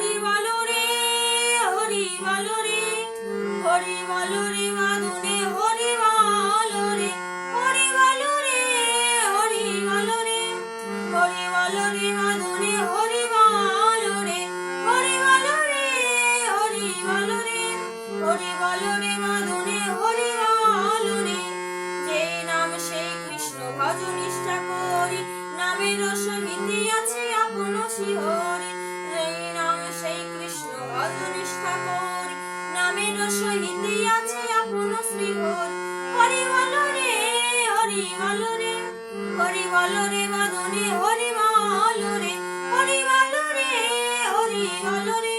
হরি বলো রে হরি বলো রে হরি বলো রে মাধুনে হরি বলো রে হরি বলো রে হরি বলো রে হরি বলো রে মাধুনে হরি বলো রে হরি বলো রে হরি বলো রে হরি বলো রে মাধুনে হরি বলো রে যে নাম সেই কৃষ্ণ ভজ নিষ্ঠা করি নামের সহিতে আছে আপন শিহরি আপন হরি বলো রে হরি বলো রে হরি বলো রে মাধুনে হরি বলো রে হরি বলো রে হরি বলো রে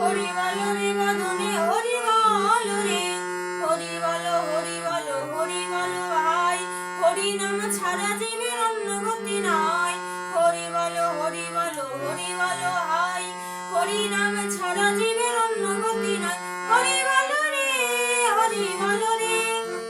হরি বলো রে মাধুনে হরি বলো রে হরি বলো হরি বলো হরি বলো ভাই হরি নাম ছাড়া জীবের অন্য গতি নাই হরি বলো হরি বলো হরি বলো হাই হরি নাম ছাড়া জীবের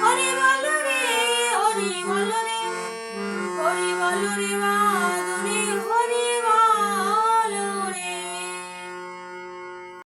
হরি বল হরি বল হরি বল রে